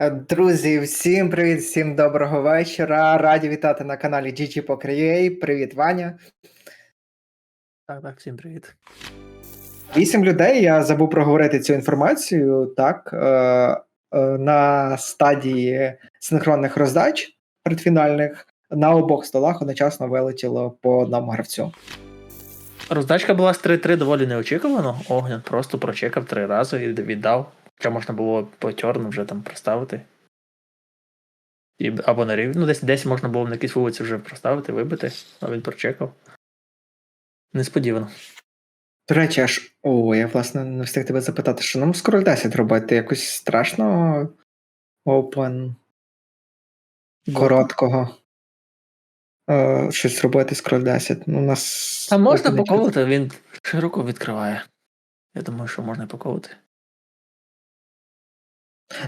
Е, Друзі, всім привіт, всім доброго вечора. Раді вітати на каналі GG Poker.ua. Привіт, Ваня. Так, так, всім привіт. Вісім людей. Я забув проговорити цю інформацію. Так, е, е, на стадії синхронних роздач предфінальних на обох столах одночасно вилетіло по одному гравцю. Роздачка була з 3-3 доволі неочікувано. Огнян просто прочекав три рази і віддав. Хоча можна було по тьорну вже там проставити. І, або на рівні. Ну, десь десь можна було на якійсь вулиці вже проставити, вибити, а він прочекав. Несподівано. До речі, аж о, я власне не встиг тебе запитати, що нам з король 10 робити? Якось страшно опен короткого. Е, щось робити з король 10. Ну, у нас. А можна поковувати, він широко відкриває. Я думаю, що можна поковувати.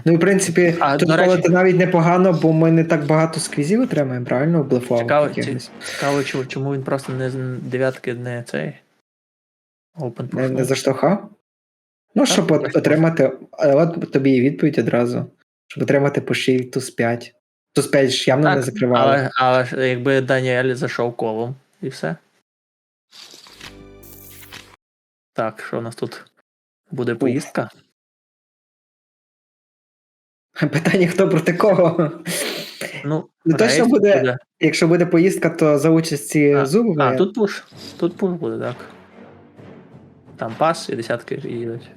Ну, і в принципі, А, тут речі- колоти навіть непогано, бо ми не так багато сквізів отримаємо, правильно? Блефових Цікаво. Цікаво, чому, він просто не дев'ятки не цей. Open Не, не заштовхав? Ну, Так, щоб от, отримати. От тобі і відповідь одразу. Щоб отримати по шиї туз 5. Туз 5 ж явно не закривали. Але, але якби Даніель зайшов колом і все. Так, що у нас тут буде поїздка? Питання, хто проти кого. Ну, Ну, точно рейс буде- Якщо буде поїздка, то за участі А, зубова. А, тут пуш. Тут пуш буде, так. Там пас і десятки їдуть.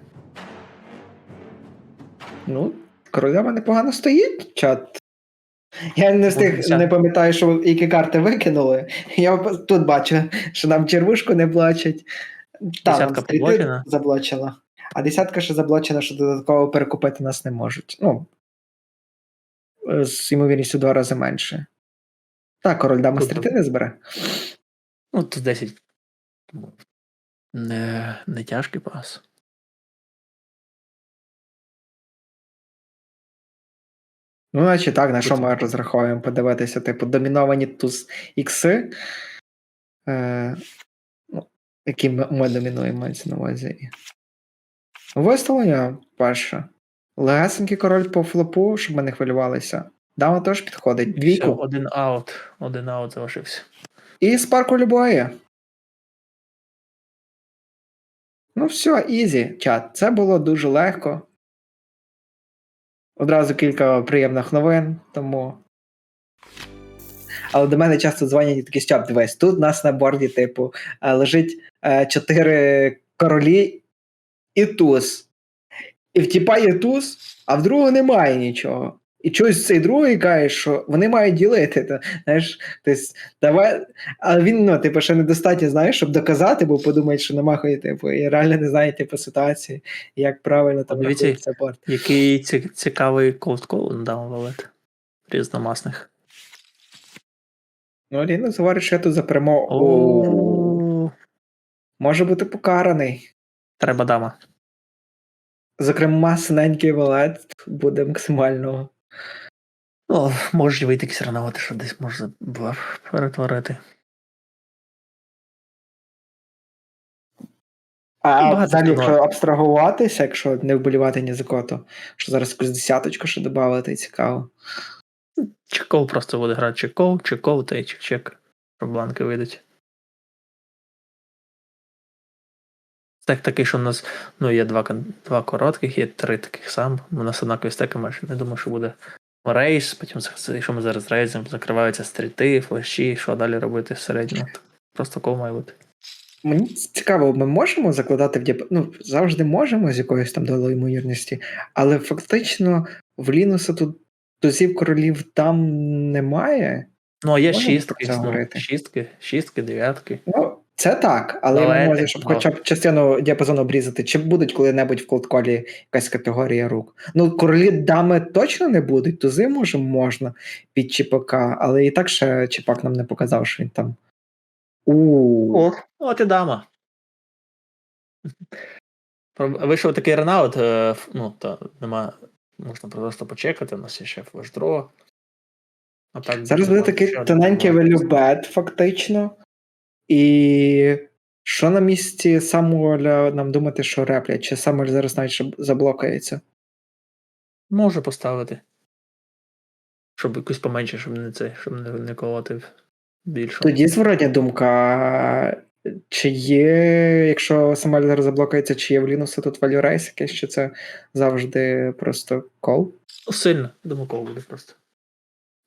Ну, королева непогано стоїть, чат. Я не встиг, не пам'ятаю, що які карти викинули. Я тут бачу, що нам червушку не блочать. Та, Десятка нам стріти поблочена? заблочила. А десятка ще заблочена, що додатково перекупити нас не можуть. Ну, з ймовірністю два рази менше. Так, король дама стріти не збере. Ну, тут 10. Не, не тяжкий пас. Ну, значить так, на що ми розраховуємо подивитися, типу, доміновані туз ікси, е, ну, які ми, ми домінуємо, мається на увазі. Виставлення перше. Легесенький король по флопу, щоб ми не хвилювалися. Дама теж підходить. Все, один аут. Один аут залишився. І спарку любої. Ну, все, ізі, чат. Це було дуже легко. Одразу кілька приємних новин, тому. Але до мене часто дзвонять такі Стьоп, дивись, тут у нас на борді, типу, е, лежить е, чотири королі і туз. І в тіпа є туз, а в другого немає нічого. І чогось цей другий каже, що вони мають ділити. То, знаєш, тобто, давай. Але він, ну, типу, ще недостатньо, знаєш, щоб доказати, бо подумають, що нема типу, і реально не знає, типу, ситуації, як правильно там рахується борт. Який цікавий колд-кол надав валет. Різномасних. Ну, Лінус говорить, що я тут за перемогу. Може бути покараний. Треба дама. Зокрема, синенький валет буде максимально. О, може вийти якісь рановати, що десь може б- перетворити. А багато взагалі, якщо абстрагуватися, якщо не вболівати ні за кого, що зараз якусь десяточку ще додати, цікаво. Чеков просто буде грати чеков, чеков та й чек-чек. Щоб бланки вийдуть. Так такий, що в нас ну, є два, два коротких, є три таких сам. У нас однакові стеки майже. Не думаю, що буде рейс, потім якщо ми зараз рейзимо, закриваються стріти, флеші, що далі робити середньо. Просто кол має бути. Мені цікаво, ми можемо закладати в діап... Ну, завжди можемо з якоюсь там долою ймовірності, але фактично в Лінуса тут тузів королів там немає. Ну, а є шістки, ну, шістки, шістки, дев'ятки. Ну, це так, але я Але- щоб ну. хоча б частину діапазону обрізати. Чи будуть коли-небудь в колдколі якась категорія рук? Ну, королі дами точно не будуть, тузи може можна під чіпака, але і так ще чіпак нам не показав, що він там. У О, от і дама. Вийшов такий ранаут, е, ну, та нема, можна просто почекати, у нас є ще флешдро. Зараз буде такий тоненький велюбет, фактично. І що на місці Самуеля нам думати, що реплять? Чи Самуель зараз навіть заблокається? Може поставити. Щоб якусь поменше, щоб не це, щоб не, не колоти більше. Тоді зворотня думка. Чи є, якщо сама лідер заблокається, чи є в Лінуса тут value race якесь, чи це завжди просто кол? Сильно, думаю, кол буде просто.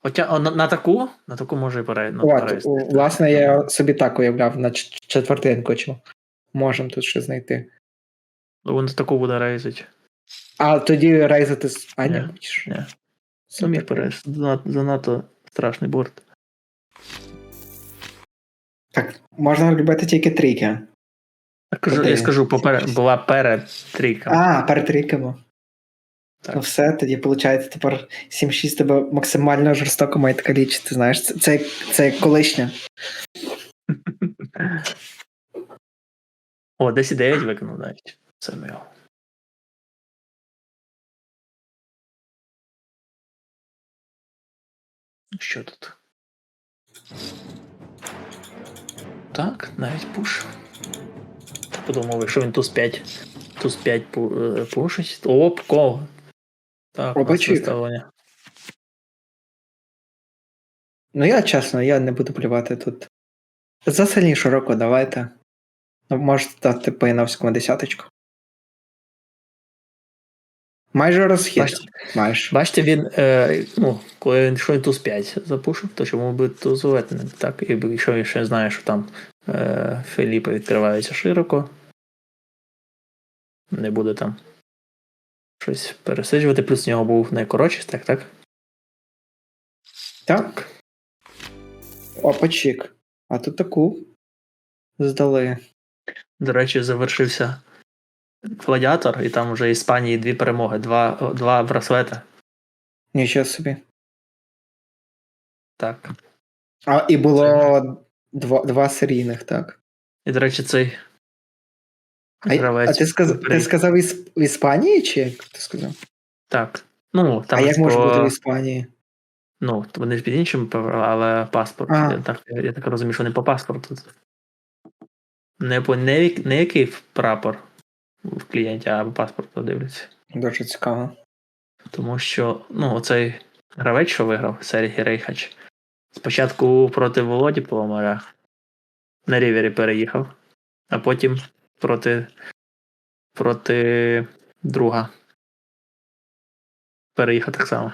Хоча на, на таку, на таку може і перейти. Ну, От, перейти. у- власне, я собі так уявляв на четвертинку, чи можемо тут ще знайти. Ну, Він на таку буде рейзити. А тоді рейзити з. А, ні, міг перейти. Занадто, страшний борт. Так, можна любити тільки трійки. Я, скажу, була перед трійками. А, перед трійками. Так. Ну все, тоді виходить, тепер 7-6 тебе максимально жорстоко має калічити, знаєш, це, це, це як колишня. О, 10-9 виконав навіть. Це мило. Що тут? Так, навіть пуш. Подумав, якщо він туз 5. Туз 5 е, пушить. Оп, кол. Так, нас Ну я чесно, я не буду плювати тут. За сильнішу руку давайте. Ну, можете дати по інавському десяточку. Майже розхід. Бачите? Майже. Бачите, він, е, ну, коли він йшов туз 5 запушив, то чому би тузувати не так? І якщо він ще знає, що там е, Філіпи відкриваються широко, не буде там щось пересиджувати, плюс у нього був найкоротший стек, так? Так. Опачик. А тут таку здали. До речі, завершився гладіатор, і там вже Іспанії дві перемоги, два, два браслети. Нічого собі. Так. А, і було два, два серійних, так. І, до речі, цей А, а ти, сказ, ти сказав із, в Іспанії, чи як ти сказав? Так. Ну, там а як ж може бути в Іспанії? Ну, вони ж під іншим, але паспорт. А. Я так, я так розумію, що не по паспорту. Не по не, не який прапор в клієнті, а по паспорту дивляться. Дуже цікаво. Тому що, ну, оцей гравець, що виграв, Сергій Рейхач, спочатку проти Володі Поломаря на рівері переїхав, а потім проти, проти друга. Переїхав так само.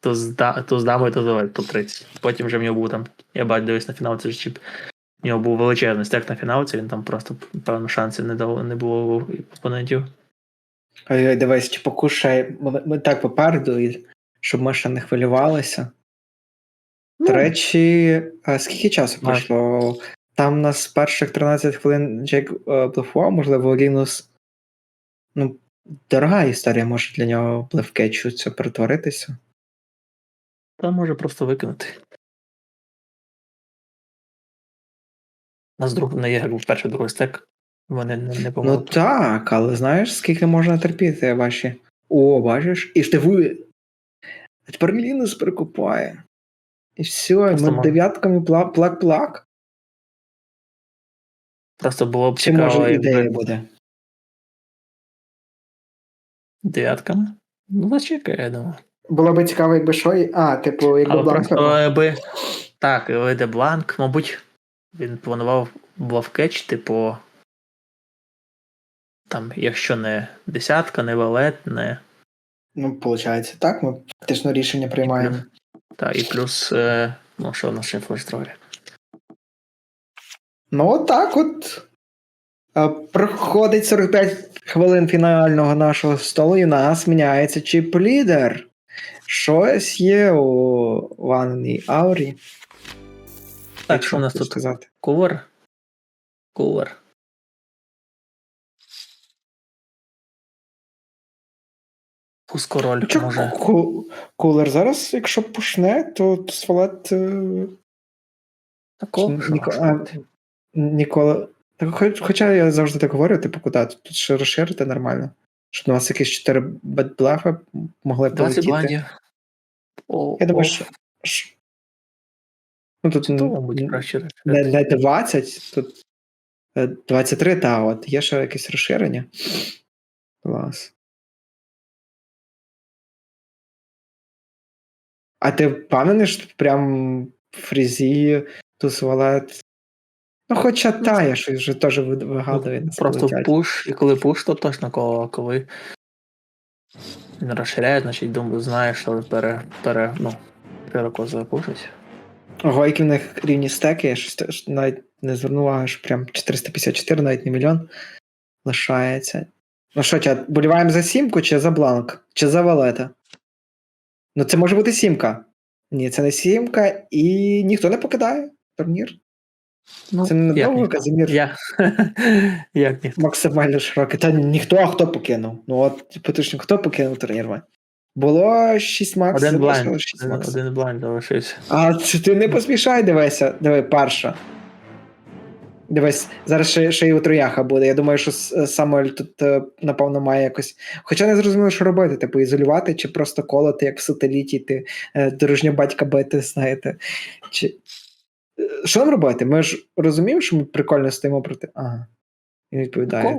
То з, да, то з дамою, то з Олег, топ-30. Потім вже в нього був там, я бачу, дивись на фінал, це ж чіп. В нього був величезний стек на фіналці, він там просто, певно, шансів не, дав, не було у опонентів. Ой, ой, дивись, чи покушай. Ми, ми так попереду, щоб ми ще не хвилювалися. До речі, а скільки часу Ну. Пройшло? Там у нас перших 13 хвилин Джек е, блефував, можливо, Лінус. Ну, дорога історія може для нього блефкетчу це перетворитися. Та може просто викинути. У нас друг не є як перший другий стек. Вони не, не Ну помогли. так, але знаєш, скільки можна терпіти ваші. О, бачиш, і штивує. А тепер Лінус прикупає. І все, Просто ми дев'ятками пла- плак-плак. Просто було б Чи цікаво, може ідея якби буде? дев'ятками. Ну, зачекай, я думаю. Було би цікаво, якби що. А, типу, якби Бланк якби. Так, Леде Бланк, мабуть, він планував блавкетч, типу. Там, якщо не десятка, не валет, не. Ну, виходить, так, ми фактично рішення приймаємо. Та, і плюс. Е, ну, що в нас ще флештролі. Ну, от так от. Проходить 45 хвилин фінального нашого столу, і в нас міняється чіп-лідер. Щось є у ванній аурі. Так, що у нас тут? сказати. Пускороль Ну, чо, може. ку- кулер зараз, якщо пушне, то свалет е, Такого, Ніколи. Так, хоча я завжди так говорю, типу, куди тут ще розширити нормально. Щоб у нас якісь 4 бетблефи могли 20 полетіти. бландів. О, Я думаю, що. Ну, тут не, не 20, тут е, 23, та от є ще якесь розширення. Клас. А ти впевнений, що прям фрізі, туз валет? Ну, хоча та, я щось вже теж вигадую. на Просто пуш, і коли пуш, то точно коло, а коли він розширяє, значить думаю, знаєш, що пере, пере, ну, перекос запушить. Ого, які в них рівні стеки, я щось навіть не звернув увагу, що прям 454, навіть не мільйон лишається. Ну що, чат, боліваємо за сімку чи за бланк? Чи за валета? Ну, це може бути сімка. Ні, це не сімка, і ніхто не покидає турнір. Ну, Це недовго? Казимір Я. як ніхто? максимально широкий. Та ніхто, а хто покинув? Ну от поточно, хто покинув турнір? Було 6 макс, Один блайнд. 6 Один, макс. один блайнд залишився. А це ти не поспішай, дивися. Диви, перша. Дивись, зараз ще, ще й у трояха буде. Я думаю, що С- Самуель тут, е, напевно, має якось. Хоча не зрозуміло, що робити, типу, ізолювати, чи просто колоти, як в сателіті, ти е, дорожнього батька бити, знаєте. Чи... Що нам робити? Ми ж розуміємо, що ми прикольно стоїмо проти. Ага. Він відповідає.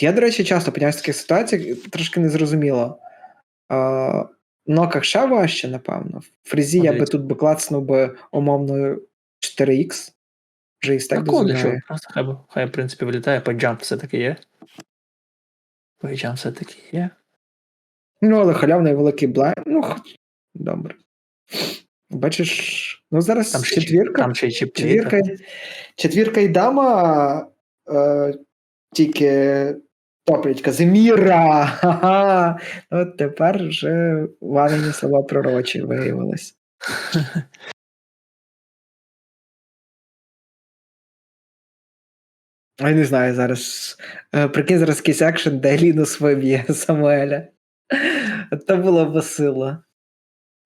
Я, до речі, часто опиняюсь в таких ситуаціях, трошки незрозуміло. А, ноках ще важче, напевно. В фрізі я би тут би клацнув би умовно 4х. Вже і чого? дозволяє. Просто хай, хай, в принципі, вилітає, по джамп все-таки є. По джамп все-таки є. Ну, але халявний великий блайнд. Ну, хоч- добре. Бачиш, ну зараз Там ще, четвірка. там ще й Четвірка, четвірка і дама е, тільки топлять Казиміра. Ха-ха. От тепер вже ванені слова пророчі виявились. Я не знаю зараз. Е, Прикинь зараз якийсь екшен, де Лінус виб'є Самуеля. Це було б сила.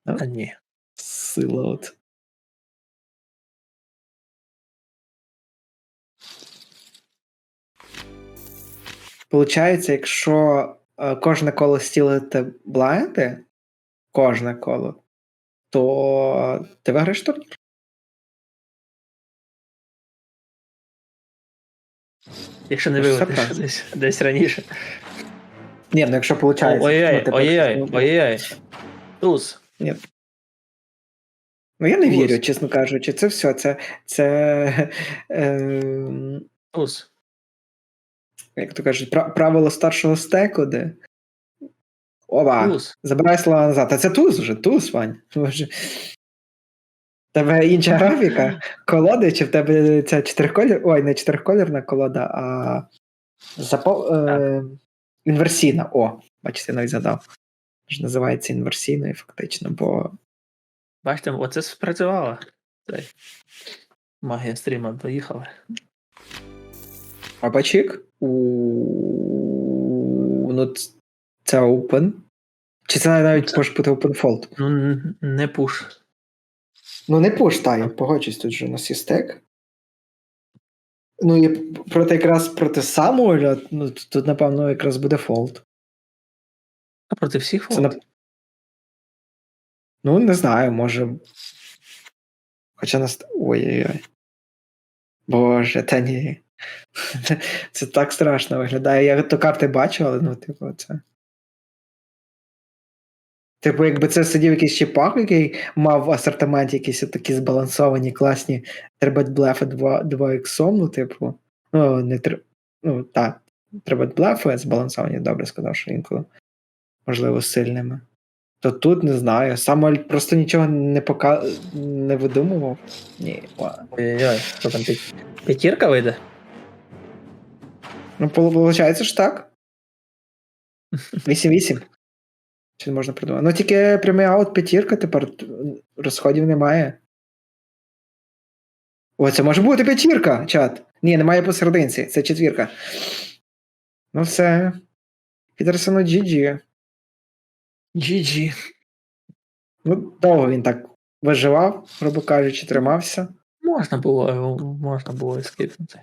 А ні. Сила от. Получається, якщо е, кожне коло стілити блайнди, кожне коло, то ти виграєш турнір. Якщо не Все десь, десь раніше. Ні, ну якщо виходить. Ой-ой-ой, ну, типу, ой-ой-ой, ну, ой-ой. Ну я не Туз. вірю, чесно кажучи. Це все. Це, це е, Туз. як то кажуть, пра- правило старшого стеку, де. Ова, Туз. забирай слова назад. А це туз вже, туз, Вань. Боже. Тебе інша графіка, колоди, чи в тебе ця чотириколір. Ой, не чотириколірна колода, а запо... е... інверсійна. О, бачите, я навіть згадав. Ж називається інверсійною, фактично, бо Бачите, оце спрацювало. Цей. Магія стріма доїхала. Абачик у ну, це open. Чи це навіть Це- може бути open fold? Ну, не пуш. Ну, не пуш, та, я погоджуюсь, тут же у нас є стек. Ну, і проти якраз проти Самуеля, ну, тут, напевно, якраз буде фолд. А проти всіх фолд? на... Ну, не знаю, може. Хоча нас. Ой-ой-ой. Боже, та ні. Це так страшно виглядає. Я то карти бачу, але ну, типу, це. Типу, якби це сидів якийсь чіпак, який мав в асортименті якісь такі збалансовані, класні, треба блефи 2, 2 іксом, ну, типу. Ну, не тр... ну, так. Треба блефи збалансовані, добре сказав, що інколи. Можливо, сильними. То тут не знаю. Самуель просто нічого не пока... не видумував. Ні. Ой-ой-ой, що там п'ятірка вийде? Ну, виходить ж так. 8-8. Чи не можна придумати? Ну, тільки прямий аут п'ятірка, тепер розходів немає. О, це може бути п'ятірка, чат. Ні, немає посерединці, це четвірка. Ну, все. Пітерсону GG. GG. Ну, довго він так виживав, грубо кажучи, тримався. Можна було, його- можна було і скипнути.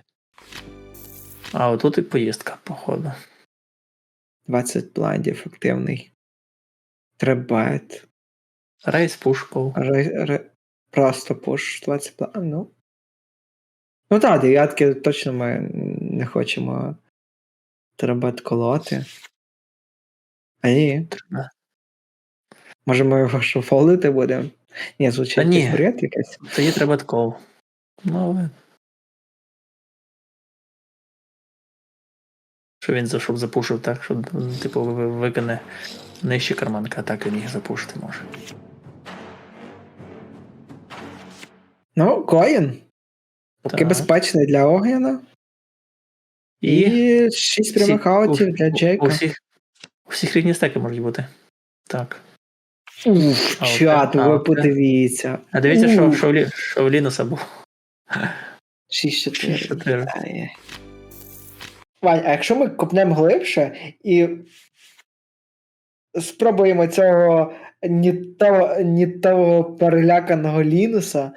А отут і поїздка, походу. 20 блайндів ефективний. Требайт. Рейс пушков. Ре, ре, просто пуш 20 блайндів. Ну. Ну так, дев'ятки точно ми не хочемо требет колоти. А ні. Треба. Може, ми його що фолити будемо? Ні, звучить Та ні. бред якийсь. Тоді треба кол. Ну, але. Що він за- щоб запушив так, що типу викине нижче карманка, а так він їх запушити може. Ну, коін. Поки безпечний для Огняна. І, І шість прямих всі- аутів для Джейка. У всіх, у всіх різні стеки можуть бути. Так. Уф, А, чат. А, ви подивіться. А дивіться, що, що, в що в Лінуса був. 6-4. 6-4. Вань, а якщо ми копнемо глибше і спробуємо цього ні того, того переляканого Лінуса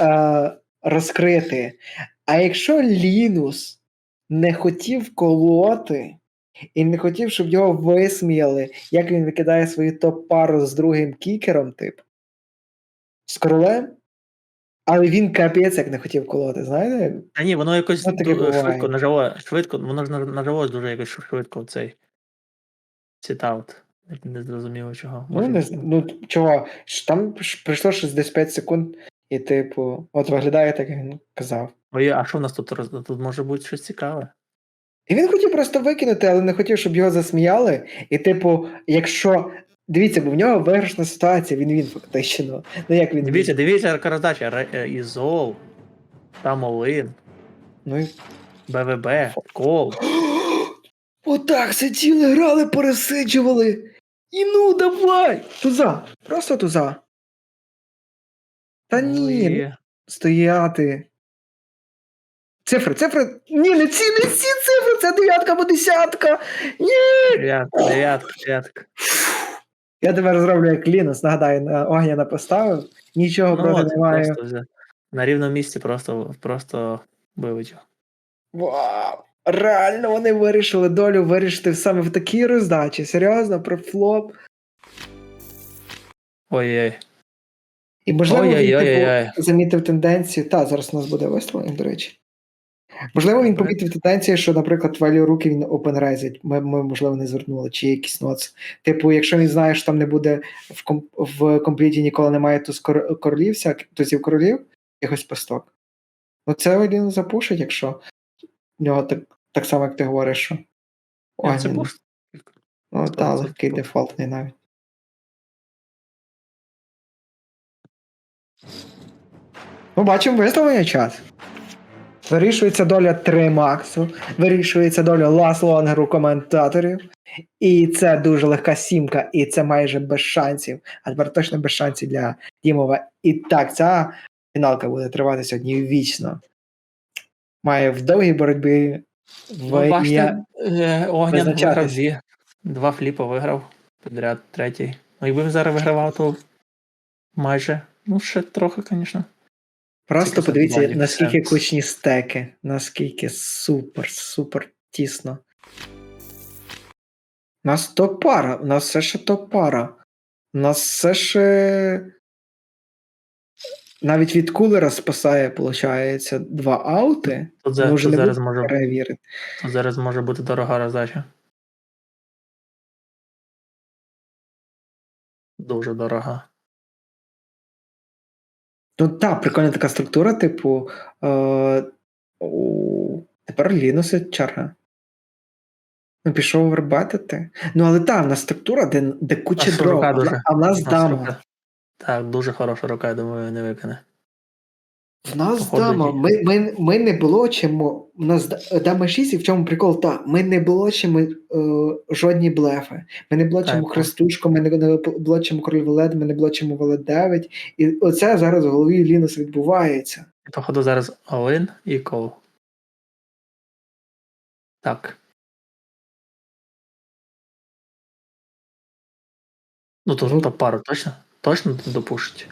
е, розкрити. А якщо Лінус не хотів колоти і не хотів, щоб його висміяли, як він викидає свою топ-пару з другим кікером, тип, з королем, але він капець як не хотів колоти, знаєте? Та ні, воно якось Ну, ду- швидко нажало, швидко, воно ж на- нажилось дуже якось швидко цей цитаут. Не зрозуміло чого. Ну, Може, не. Ну, чого? Там ж пройшло щось десь 5 секунд, і, типу, от виглядає так, як він казав. Ой, а що в нас тут тут може бути щось цікаве? І він хотів просто викинути, але не хотів, щоб його засміяли. І, типу, якщо. Дивіться, бо в нього виграшна ситуація, він він фактично. Ну як він? Дивіться, дивіться, яка роздача. Е, Ізол, там Олин, Ну, і... БВБ, Кол. Отак сиділи, грали, пересиджували. І ну давай! Туза! Просто туза. Та Ну, ні, і- стояти. Цифри, цифри. Ні, не ці, не ці цифри, це дев'ятка або десятка. Ні. Дев'ятка, дев'ятка, дев'ятка. Я тепер зроблю як Лінус, нагадаю, на Огняна поставив. Нічого Ну, проти от, не маю. на рівному місці просто, просто виведів. Вау! Реально вони вирішили долю вирішити саме в такій роздачі. Серйозно, про флоп. Ой-ой. І можливо, він типу, замітив тенденцію. Та, зараз у нас буде вистрілення, до речі. Можливо, він помітив тенденцію, що, наприклад, value руки він опенрейзить. Ми, ми, можливо, не звернули, чи є якісь ноц. Типу, якщо він знає, що там не буде в, ком, в компліті ніколи немає туз кор, королів, всяк, тузів королів, якось пасток. Ну, це він запушить, якщо в нього так, так само, як ти говориш, що. Я це Ой, ну, це- та, легкий дефолтний навіть. Ну, бачимо виставлення час. Вирішується доля 3 Максу, вирішується доля Лас Лонгеру коментаторів. І це дуже легка сімка, і це майже без шансів. А тепер точно без шансів для Дімова. І так, ця фіналка буде тривати сьогодні вічно. Має в довгій боротьбі в Ну, бачите, е, Огнян дві. Два фліпа виграв. Підряд третій. Ну, якби він зараз вигравав, то майже. Ну, ще трохи, звісно. Просто подивіться, наскільки кучні стеки, наскільки супер, супер тісно. У нас топ-пара, у нас все ще топ-пара. У нас все ще. Навіть від кулера спасає, виходить, два аути. Тут, за- тут зараз, може, перевірити. тут зараз може бути дорога роздача. Дуже дорога. Ну так, прикольна така структура, типу. Е, у, тепер Лінуси черга. Ну, пішов вербатити. Ну, але так, в нас структура, де, де куча дров, а, в- дуже? а в нас дама. Так, дуже хороша рука, я думаю, не викине. В нас Походу, дама. ні. Ми, ми, ми не блочимо. У нас дама 6, і в чому прикол? Та, ми не блочимо е, жодні блефи. Ми не блочимо Так. хрестушку, ми не, не блочимо король Велед, ми не блочимо Велед 9. І оце зараз в голові Лінус відбувається. Походу, зараз Олин і Кол. Так. Ну, то, Ну. то пару точно? Точно допушить.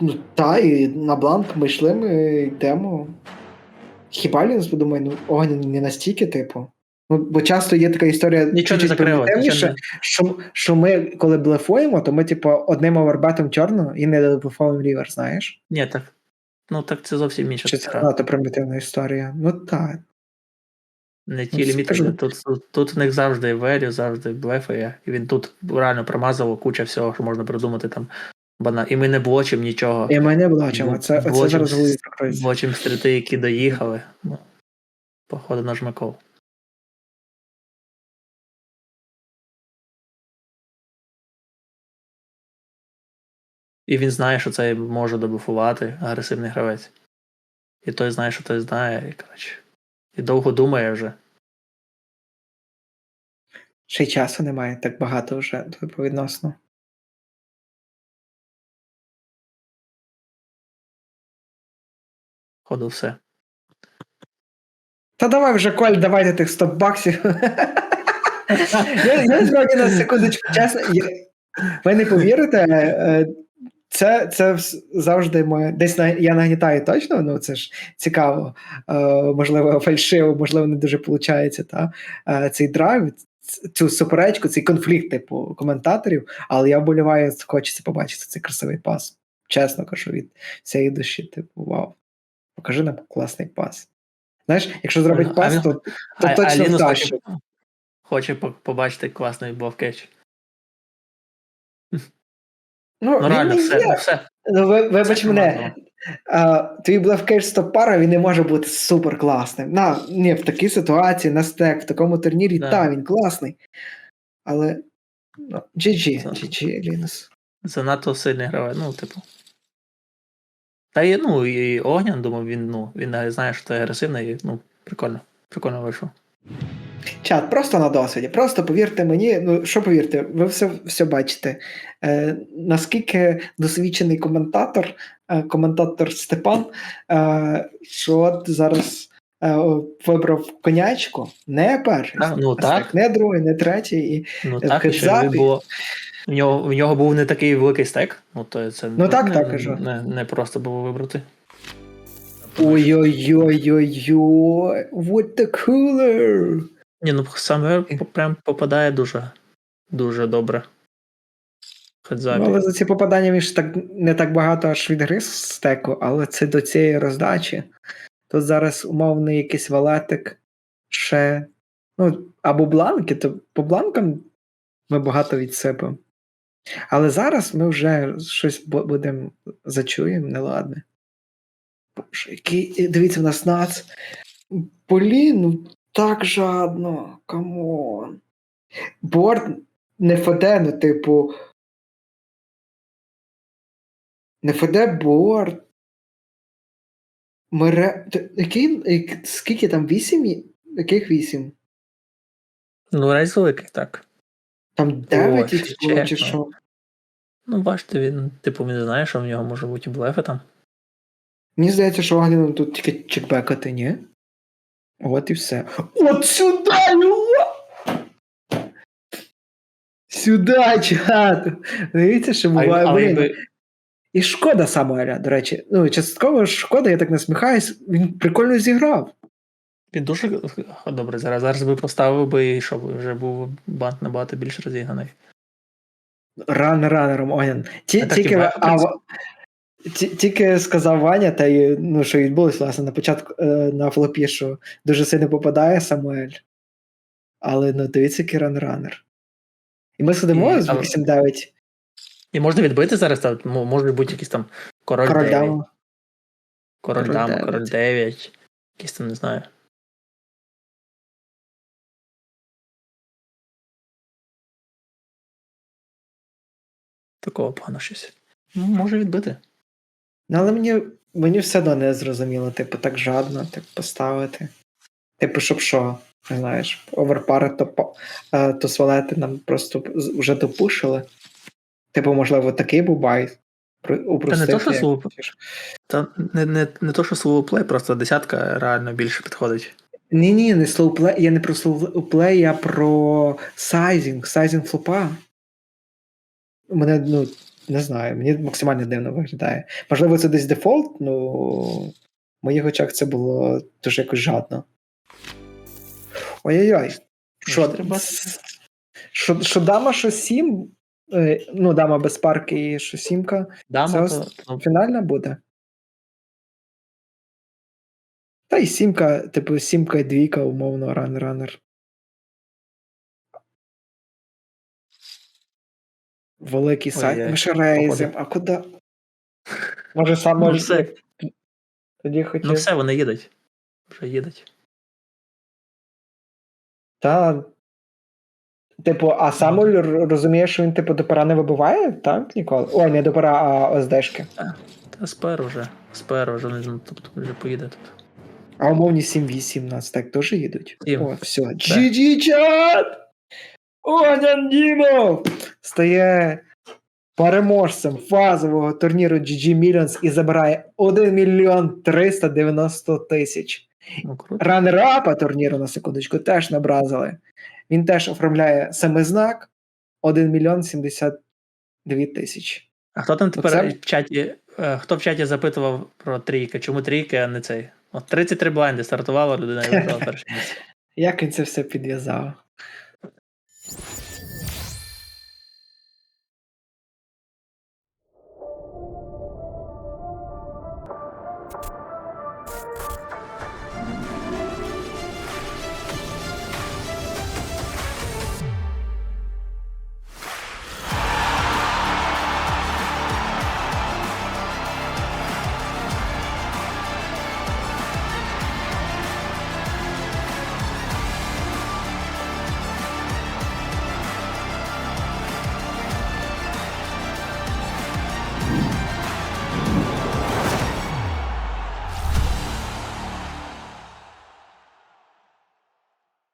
Ну, та, і на бланк ми йшли, ми йдемо. Хіба Лінус подумає, ну, огонь не настільки, типу. Ну, бо часто є така історія Нічого не закрило. Нічого не... що, що ми, коли блефуємо, то ми, типу, одним овербетом чорного і не блефуємо рівер, знаєш? Ні, так. Ну так це зовсім інша Чи це гра. примітивна історія? Ну так. Не ті Ну, ліміти. Тут, тут, тут в них завжди велю, завжди блефає. І він тут реально промазав куча всього, що можна придумати там. Бана. І ми не блочимо нічого. І ми не бачимо, це, це зараз голові прокроється. Блочимо стріти, які доїхали. Ну, походу на жмаков. І він знає, що це може добуфувати агресивний гравець. І той знає, що той знає, і коротше. І довго думає вже. Ще й часу немає так багато вже, типу, відносно. Ходу все. Та давай вже, Коль, давайте тих 100 баксів. я, я на секундочку, чесно, ви не повірите, е, це, це завжди моє. Десь на, я нагнітаю точно, ну це ж цікаво. Е, можливо, фальшиво, можливо, не дуже виходить, та? Е, цей драйв, цю суперечку, цей конфлікт, типу, коментаторів, але я вболіваю, хочеться побачити цей красивий пас. Чесно кажу, від всієї душі, типу, вау. Покажи нам класний пас. Знаєш, якщо зробить пас, то, то а, точно а вдасть. хоче, хоче побачити класний бловкетч. Ну, Ну реально, все, є. ну все. Ну, ви, вибач мене, а, твій блефкейдж стоп-пара, він не може бути супер класним. На, ні, в такій ситуації, на стек, в такому турнірі, Да. та, він класний. Але ну, GG, GG, Лінус. Занадто сильний гравець, ну, типу. Та і, ну, і Огнян, думав, він, ну, він знає, що ти агресивний, і, ну, прикольно. Прикольно вийшов. Чат, просто на досвіді. Просто повірте мені, ну що повірте, ви все, все бачите. Е, наскільки досвідчений коментатор, е, коментатор Степан, е, що от зараз е, вибрав конячку, не перший, А, ну, так. не другий, не третій. І, Ну Е, так, і ще було. В нього, в нього був не такий великий стек, ну то це Ну, так, не, так, кажу. не, не просто було вибрати. Ой-ой-ой-ой-ой, what the cooler! Ні, ну саме прям попадає дуже, дуже добре. Ну, але за ці попадання він ж так не так багато аж відгриз стеку, але це до цієї роздачі. Тут зараз умовний якийсь валетик ще. Ну, або бланки, то по бланкам ми багато відсипемо. Але зараз ми вже щось будемо зачуємо, неладне. Боже, який, дивіться, в нас нац. Блін, ну так жадно. Камон. Борт не фаде, ну, типу. Не фаде борт. Мере... Який, скільки там? Вісім? Яких вісім? Ну, рейс великий, так. Там дев'ять Ой, їх було, чи чесно. що? Ну, бачите, він, типу, він знає, що в нього може бути блефи там. Мені здається, що Агнєвим тут тільки чекбекати, ні? От і все. От сюди! Сюди, чат! Дивіться, що буває. але блін. якби, І шкода Самуеля, до речі. Ну, частково шкода, я так насміхаюсь, він прикольно зіграв. Він дуже добре зараз. Зараз би поставив би і щоб вже був банк набагато більш розігнаний. Ран ранером Огнян. Ті, А так і тільки, тільки сказав Ваня, та й ну, що відбулося власне на початку е, на флопі, що дуже сильно попадає Самуель. Але ну дивіться, який ран-ранер. І ми сидимо з але- 8-9. І можна відбити зараз, там, мо- можуть бути якісь там король, Король 9, дама. король, дама, король 9, якісь там, не знаю. Такого погано щось. Ну, може відбити. Ну, але мені, мені все одно не зрозуміло, типу, так жадно так поставити. Типу, щоб що, не знаєш, оверпари то, е, то свалети нам просто вже допушили. Типу, можливо, такий був бай. про- упростити, то, що слово. Та не, не, не то, що слово плей, просто десятка реально більше підходить. Ні, ні, не слоуплей, я не про слоуплей, я про сайзінг, сайзінг флопа. Мене, ну, не знаю, мені максимально дивно виглядає. Можливо, це десь дефолт, ну в моїх очах це було дуже якось жадно. Ой-ой-ой. Що, що, що дама, що сім, е, ну, дама без парки і що сімка, Дама, Це то, ну, фінальна буде? Та й сімка, типу, сімка і двійка, умовно, ран-ранер. Великий сайт. Ми ще рейзим, а куди? Може, сам Ну, все. Тоді хотів. Ну все, вони їдуть. Вже їдуть. Та. Типу, а Самуль р- розуміє, що він, типу, до пора не вибиває, так? Ніколи. Ой, не до пора, а ОСДшки. Та спер уже. Спер уже, ну, тобто вже поїде тут. А умовні 7-8 нас так теж їдуть. О, все. GG чат! Онян Дімов! Стає переможцем фазового турніру GG Millions і забирає 1 мільйон 390 тисяч. Ну, турніру, на секундочку, теж набразили. Він теж оформляє семизнак 1 мільйон 72 тисячі. А хто там тепер Оце- в чаті, е, хто в чаті запитував про трійки? Чому трійки, а не цей? От 33 блайнди стартувала людина і вибрала перше місце. Як він це все підв'язав?